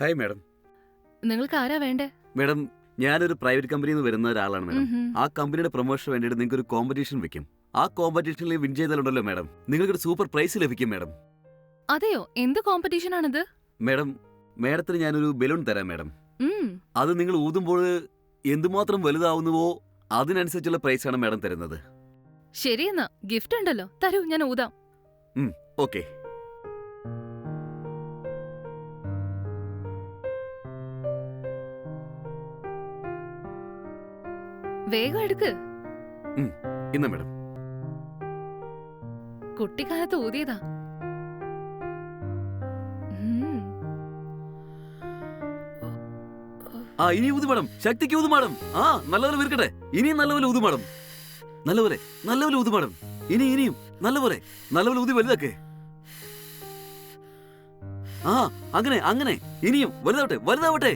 Hi madam നിങ്ങൾക്ക് ആരാ വേണ്ടേ? മാഡം ഞാനൊരു പ്രൈവറ്റ് കമ്പനിയിൽ നിന്ന് വരുന്ന ഒരാളാണ് മാഡം ഉം ഹും. ആ കമ്പനിയുടെ പ്രൊമോഷൻ വേണ്ടിയിട്ട് നിങ്ങൾക്ക് ഒരു കോമ്പറ്റീഷൻ വെക്കും. ആ കോമ്പറ്റീഷനിൽ വിൻ ചെയ്താലുണ്ടല്ലോ മാഡം നിങ്ങൾക്കൊരു സൂപ്പർ പ്രൈസ് ലഭിക്കും മാഡം അതെയോ? എന്ത് കോമ്പറ്റീഷൻ ആണിത്? മാഡം മാഡത്തിന് ഞാനൊരു ബലൂൺ തരാം മാഡം ഉം, അത് നിങ്ങൾ ഊതുമ്പോൾ എന്തുമാത്രം വലുതാവുന്നുവോ അതിനനുസരിച്ചുള്ള പ്രൈസാണ് മാഡം തരുന്നത്. ശരി എന്നാ ഗിഫ്റ്റ് ഉണ്ടല്ലോ. തരൂ ഞാൻ ഊതാം. ഓക്കെ വേഗം എടുക്ക്. ഇന്ന മാഡം. കുട്ടിക്കാലത്ത് ഊതിയതാ. ആ ഇനി ഊതു മാഡം. ശക്തിക്ക് ഊതു മാഡം. ആ നല്ലപോലെ വീർക്കട്ടെ. ഇനിയും നല്ലപോലെ ഊതു മാഡം. നല്ലപോലെ നല്ലപോലെ ഊതു മാഡം. ഇനി ഇനിയും നല്ലപോലെ നല്ലപോലെ ഊതി വലുതാക്കേ. ആ അങ്ങനെ അങ്ങനെ. ഇനിയും വലുതാവട്ടെ വലുതാവട്ടെ.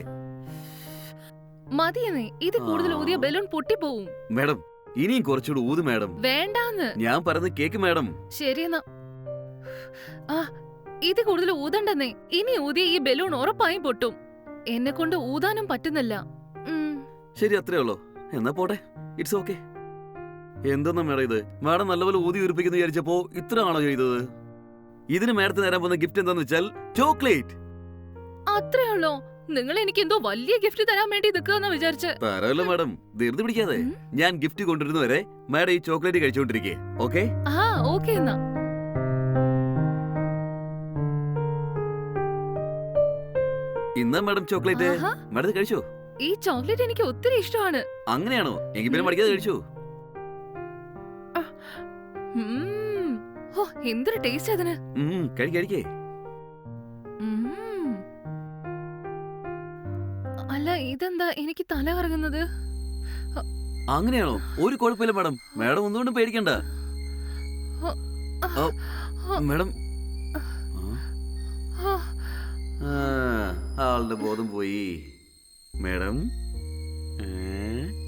മതിയെന്നേ. ഇത് കൂടുതൽ ഊതിയ ബലൂൺ പൊട്ടിപ്പോവും. മാഡം ഇനിയും കുറച്ചുകൂടി ഊതു മാഡം. വേണ്ടാന്ന്. ഞാൻ പറയുന്നത് കേക്ക് മാഡം. ശരിയെന്നാ. ആ ഇത് കൂടുതൽ ഊതണ്ടെന്നേ. ഇനി ഊതിയ ഈ ബലൂൺ ഉറപ്പായും പൊട്ടും. എന്നെ കൊണ്ട് ഊതാനും പറ്റുന്നില്ല. ശരി അത്രേ ഉള്ളൂ. എന്നാ പോട്ടെ. ഇറ്റ്സ് ഓക്കെ എന്തെന്നാ മേഡം ഇത്? മാഡം നല്ലപോലെ ഊതി ഉയർപ്പിക്കുന്നു വിചാരിച്ചപ്പോ ഇത്ര ആണോ ചെയ്തത്? ഇതിന് മേഡത്തിന് തരാൻ പോകുന്ന ഗിഫ്റ്റ് എന്താന്ന് വെച്ചാൽ ചോക്ലേറ്റ്. അത്രേ ഉള്ളോ? നിങ്ങൾ എനിക്ക് എന്തോ വലിയ ഗിഫ്റ്റ് തരാൻ വേണ്ടി നിൽക്കുകയെന്ന് വിചാരിച്ച്. തരാമല്ലോ മാഡം. ധൃതി പിടിക്കാതെ. ഞാൻ ഗിഫ്റ്റ് കൊണ്ടുവരുന്നവരെ മാഡം ഈ ചോക്ലേറ്റ് കഴിച്ചുകൊണ്ടിരിക്കേ. ഓക്കെ? ആ ഓക്കെ എന്നാ. ഇന്നാ മാഡം ചോക്ലേറ്റ്. ആഹാ, മാഡം ഇത് കഴിച്ചോ? ഈ ചോക്ലേറ്റ് എനിക്ക് ഒത്തിരി ഇഷ്ടമാണ്. അങ്ങനെയാണോ? എങ്കിൽ പിന്നെ മടിക്കാതെ കഴിച്ചോ? ഉം. ഹോ, എന്തൊരു ടേസ്റ്റ് അതിന് ഉം, കഴി കഴിക്കേ. ഉം. അല്ല ഇതെന്താ? എനിക്ക് തല കറങ്ങുന്നത്. അങ്ങനെയാണോ? ഒരു കുഴപ്പമില്ല മാഡം. മാഡം ഒന്നുകൊണ്ടും പേടിക്കണ്ട. മാഡം. ആളുടെ ബോധം പോയി. മാഡം ഏ?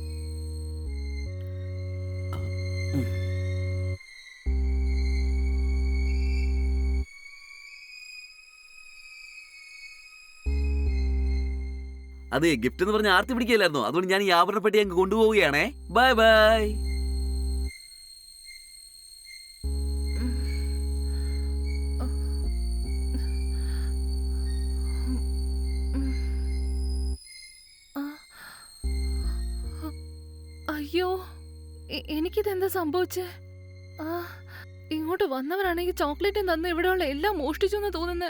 അതെ ഗിഫ്റ്റ് എന്ന് പറഞ്ഞ ആർത്തി പിടിക്കില്ലായിരുന്നോ അതുകൊണ്ട് ഞാൻ ഈ ആഭരണപ്പെട്ടി അങ്ങ് കൊണ്ടുപോവുകയാണേ. Bye bye. അയ്യോ എനിക്കിതെന്താ സംഭവിച്ചേ? ആ ഇങ്ങോട്ട് വന്നവരാണെങ്കിൽ ചോക്ലേറ്റും തന്ന് ഇവിടെയുള്ള എല്ലാം മോഷ്ടിച്ചു എന്ന് തോന്നുന്നു